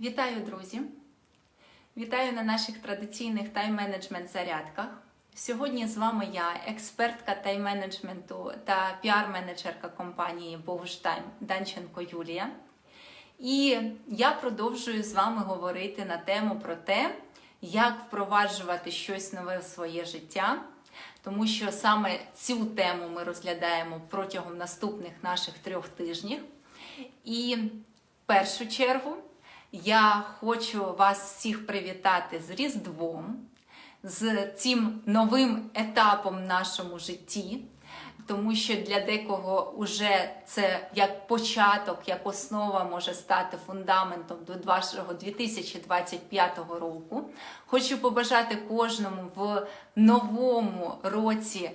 Вітаю, друзі! Вітаю на наших традиційних тайм-менеджмент зарядках. Сьогодні з вами я, експертка тайм-менеджменту та піар-менеджерка компанії Богуштайм Данченко Юлія. І я продовжую з вами говорити на тему про те, як впроваджувати щось нове в своє життя, тому що саме цю тему ми розглядаємо протягом наступних наших трьох тижнів. І в першу чергу я хочу вас всіх привітати з Різдвом, з цим новим етапом в нашому житті, тому що для декого вже це як початок, як основа може стати фундаментом до вашого 2025 року. Хочу побажати кожному в новому році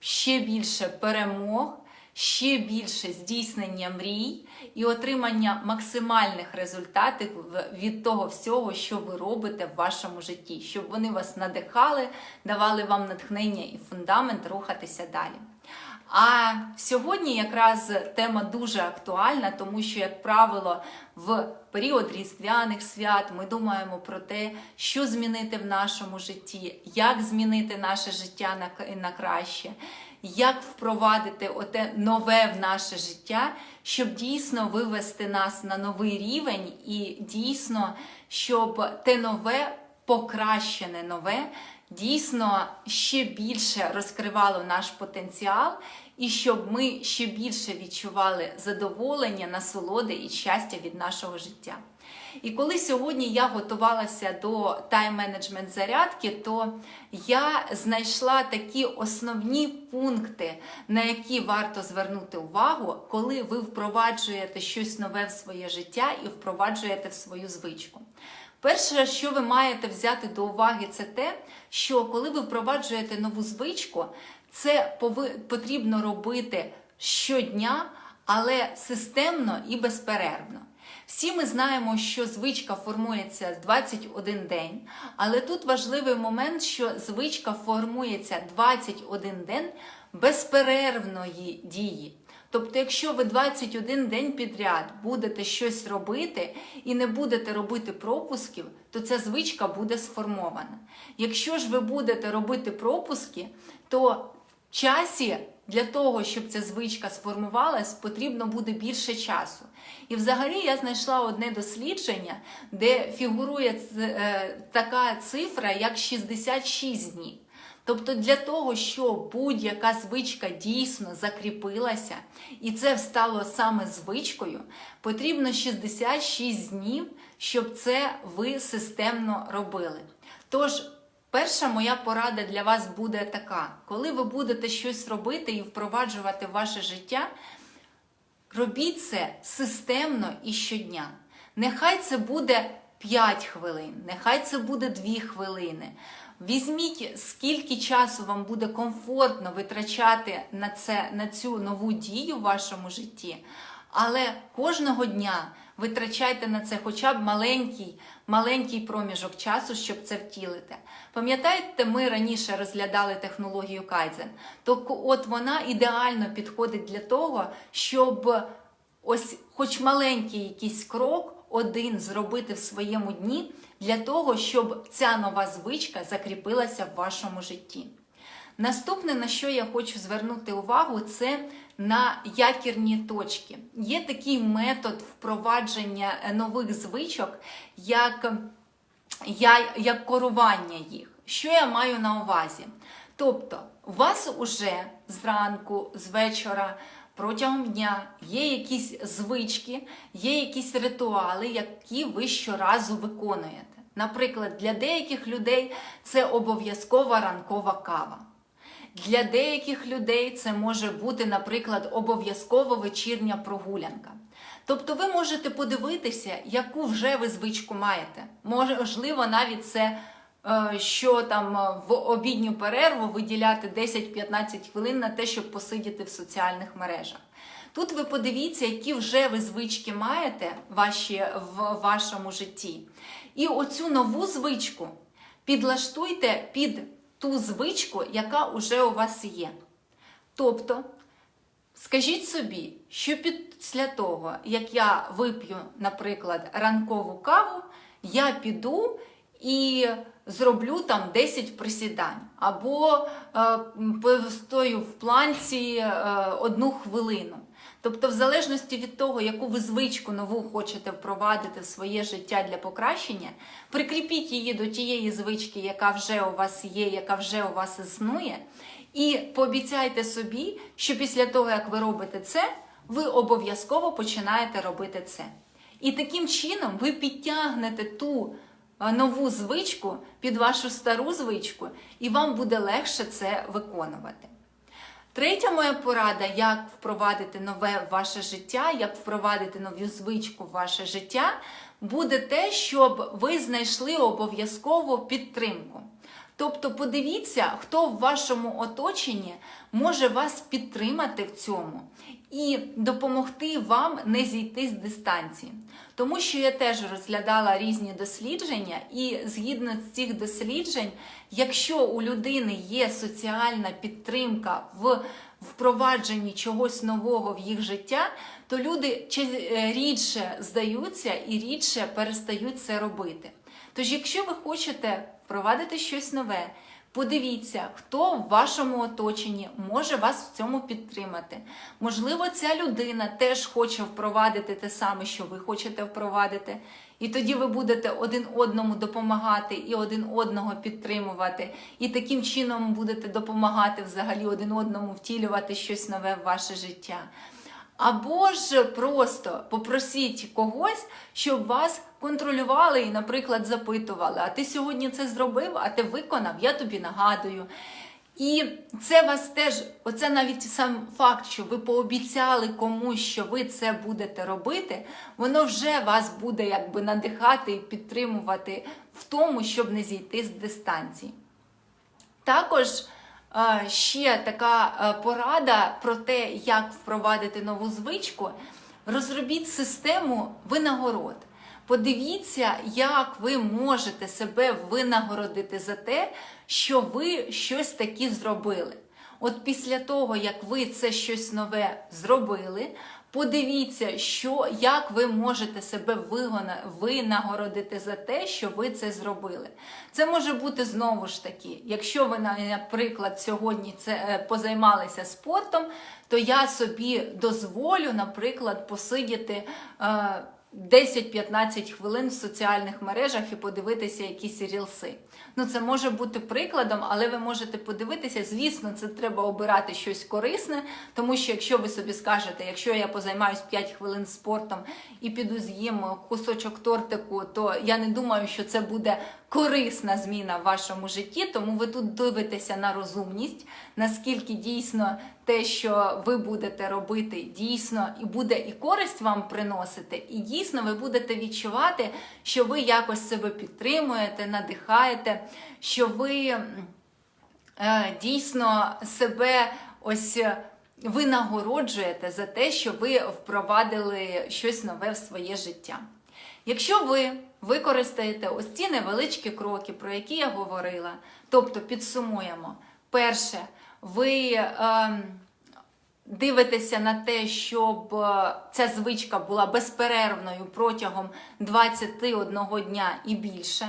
ще більше перемог ще більше здійснення мрій і отримання максимальних результатів від того всього, що ви робите в вашому житті, щоб вони вас надихали, давали вам натхнення і фундамент рухатися далі. А сьогодні якраз тема дуже актуальна, тому що, як правило, в період різдвяних свят ми думаємо про те, що змінити в нашому житті, як змінити наше життя на, краще, як впровадити оте нове в наше життя, щоб дійсно вивести нас на новий рівень, і дійсно, щоб те нове, покращене нове, дійсно ще більше розкривало наш потенціал, і щоб ми ще більше відчували задоволення, насолоди і щастя від нашого життя. І коли сьогодні я готувалася до тайм-менеджмент зарядки, то я знайшла такі основні пункти, на які варто звернути увагу, коли ви впроваджуєте щось нове в своє життя і впроваджуєте в свою звичку. Перше, що ви маєте взяти до уваги, це те, що коли ви впроваджуєте нову звичку, це потрібно робити щодня, але системно і безперервно. Всі ми знаємо, що звичка формується 21 день, але тут важливий момент, що звичка формується 21 день безперервної дії. Тобто, якщо ви 21 день підряд будете щось робити і не будете робити пропусків, то ця звичка буде сформована. Якщо ж ви будете робити пропуски, то в часі для того, щоб ця звичка сформувалась, потрібно буде більше часу. І взагалі я знайшла одне дослідження, де фігурує е, така цифра, як 66 днів. Тобто для того, щоб будь-яка звичка дійсно закріпилася, і це стало саме звичкою, потрібно 66 днів, щоб це ви системно робили. Тож, перша моя порада для вас буде така: коли ви будете щось робити і впроваджувати в ваше життя, робіть це системно і щодня. Нехай це буде 5 хвилин, нехай це буде 2 хвилини. Візьміть, скільки часу вам буде комфортно витрачати на це, на цю нову дію в вашому житті, але кожного дня витрачайте на це хоча б маленький маленький проміжок часу, щоб це втілити. Пам'ятаєте, ми раніше розглядали технологію Кайдзен, то от вона ідеально підходить для того, щоб ось хоч маленький якийсь крок один зробити в своєму дні для того, щоб ця нова звичка закріпилася в вашому житті. Наступне, на що я хочу звернути увагу, це на якірні точки. Є такий метод впровадження нових звичок, як, як корування їх. Що я маю на увазі? Тобто, у вас уже зранку, з вечора протягом дня є якісь звички, є якісь ритуали, які ви щоразу виконуєте. Наприклад, для деяких людей це обов'язкова ранкова кава. Для деяких людей це може бути, наприклад, обов'язкова вечірня прогулянка. Тобто ви можете подивитися, яку вже ви звичку маєте. Можливо, навіть це Е, що там е, в обідню перерву виділяти 10-15 хвилин на те, щоб посидіти в соціальних мережах. Тут ви подивіться, які вже ви звички маєте ваші, в вашому житті. І оцю нову звичку підлаштуйте під ту звичку, яка вже у вас є. Тобто Скажіть собі, що після того, як я вип'ю, наприклад, ранкову каву, я піду і зроблю там 10 присідань, або е, постою в планці е, одну хвилину. Тобто, в залежності від того, яку ви звичку нову хочете впровадити в своє життя для покращення, прикріпіть її до тієї звички, яка вже у вас є, яка вже у вас існує, і пообіцяйте собі, що після того, як ви робите це, ви обов'язково починаєте робити це. І таким чином ви підтягнете ту нову звичку під вашу стару звичку, і вам буде легше це виконувати. Третя моя порада, як впровадити нове ваше життя, як впровадити нову звичку в ваше життя, буде те, щоб ви знайшли обов'язково підтримку. Тобто подивіться, хто в вашому оточенні може вас підтримати в цьому і допомогти вам не зійти з дистанції. Тому що я теж розглядала різні дослідження, і згідно з цих досліджень, якщо у людини є соціальна підтримка в впровадженні чогось нового в їх життя, то люди рідше здаються і рідше перестають це робити. Тож, якщо ви хочете впровадити щось нове, подивіться, хто в вашому оточенні може вас в цьому підтримати. Можливо, ця людина теж хоче впровадити те саме, що ви хочете впровадити. І тоді ви будете один одному допомагати і один одного підтримувати, і таким чином будете допомагати взагалі один одному втілювати щось нове в ваше життя. Або ж просто попросіть когось, щоб вас контролювали і, наприклад, запитували: а ти сьогодні це зробив, а ти виконав, я тобі нагадую. І це вас теж, оце навіть сам факт, що ви пообіцяли комусь, що ви це будете робити, воно вже вас буде якби надихати і підтримувати в тому, щоб не зійти з дистанції. Також ще така порада про те, як впровадити нову звичку. Розробіть систему винагород. Подивіться, як ви можете себе винагородити за те, що ви щось таке зробили. От після того, як ви це щось нове зробили, подивіться, що, як ви можете себе винагородити за те, що ви це зробили. Це може бути знову ж таки, якщо ви, наприклад, сьогодні це е, позаймалися спортом, то я собі дозволю, наприклад, посидіти. Е, 10-15 хвилин в соціальних мережах і подивитися якісь рілси. Ну, це може бути прикладом, але ви можете подивитися, звісно, це треба обирати щось корисне, тому що якщо ви собі скажете, якщо я позаймаюсь 5 хвилин спортом і піду з'їм кусочок тортику, то я не думаю, що це буде корисна зміна в вашому житті, тому ви тут дивитеся на розумність, наскільки дійсно те, що ви будете робити, дійсно і буде і користь вам приносити, і дійсно ви будете відчувати, що ви якось себе підтримуєте, надихаєте, що ви е, дійсно себе ось. Ви нагороджуєте за те, що ви впровадили щось нове в своє життя. Якщо ви використаєте ось ці невеличкі кроки, про які я говорила, тобто підсумуємо, перше, ви е, дивитеся на те, щоб е, ця звичка була безперервною протягом 21 дня і більше.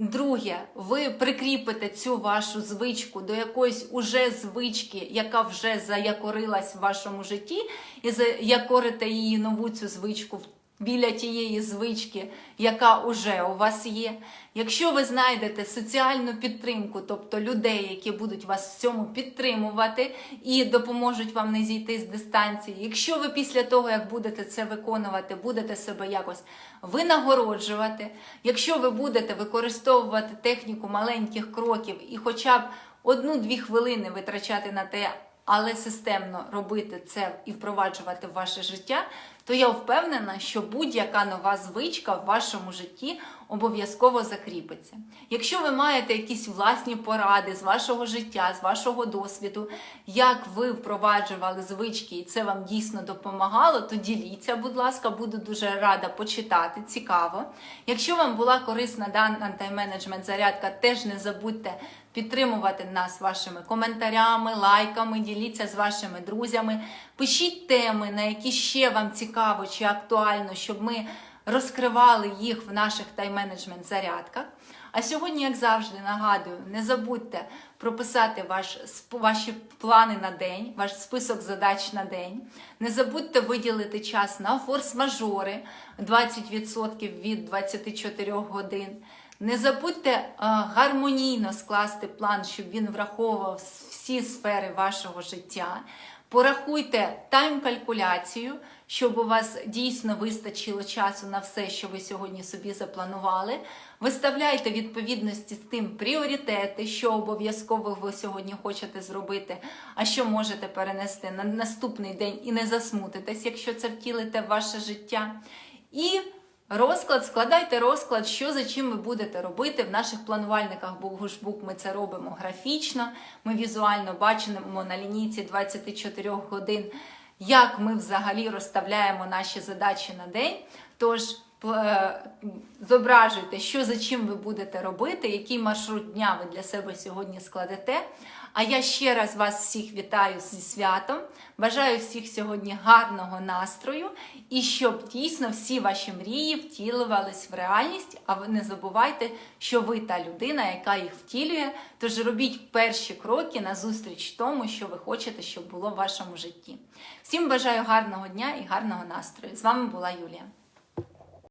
Друге, ви прикріпите цю вашу звичку до якоїсь уже звички, яка вже заякорилась в вашому житті, і заякорите її нову цю звичку в біля тієї звички, яка уже у вас є. Якщо ви знайдете соціальну підтримку, тобто людей, які будуть вас в цьому підтримувати і допоможуть вам не зійти з дистанції, якщо ви після того, як будете це виконувати, будете себе якось винагороджувати, якщо ви будете використовувати техніку маленьких кроків і хоча б одну-дві хвилини витрачати на те, але системно робити це і впроваджувати в ваше життя, то я впевнена, що будь-яка нова звичка в вашому житті обов'язково закріпиться. Якщо ви маєте якісь власні поради з вашого життя, з вашого досвіду, як ви впроваджували звички, і це вам дійсно допомагало, то діліться, будь ласка, буду дуже рада почитати, цікаво. Якщо вам була корисна дана тайм-менеджмент зарядка, теж не забудьте підтримувати нас вашими коментарями, лайками, діліться з вашими друзями. Пишіть теми, на які ще вам цікаво чи актуально, щоб ми розкривали їх в наших тайм-менеджмент зарядках. А сьогодні, як завжди, нагадую, не забудьте прописати ваш, ваші плани на день, ваш список задач на день. Не забудьте виділити час на форс-мажори 20% від 24 годин. Не забудьте е, гармонійно скласти план, щоб він враховував всі сфери вашого життя. Порахуйте тайм-калькуляцію, щоб у вас дійсно вистачило часу на все, що ви сьогодні собі запланували. Виставляйте відповідності з тим пріоритети, що обов'язково ви сьогодні хочете зробити, а що можете перенести на наступний день і не засмутитесь, якщо це втілите в ваше життя. І Розклад, складайте розклад, що за чим ви будете робити. В наших планувальниках Богушбук ми це робимо графічно. Ми візуально бачимо на лінійці 24 годин, як ми взагалі розставляємо наші задачі на день. Тож е, зображуйте, що за чим ви будете робити, який маршрут дня ви для себе сьогодні складете. А я ще раз вас всіх вітаю зі святом. Бажаю всіх сьогодні гарного настрою і щоб дійсно всі ваші мрії втілювались в реальність. А ви не забувайте, що ви та людина, яка їх втілює. Тож робіть перші кроки назустріч тому, що ви хочете, щоб було в вашому житті. Всім бажаю гарного дня і гарного настрою. З вами була Юлія.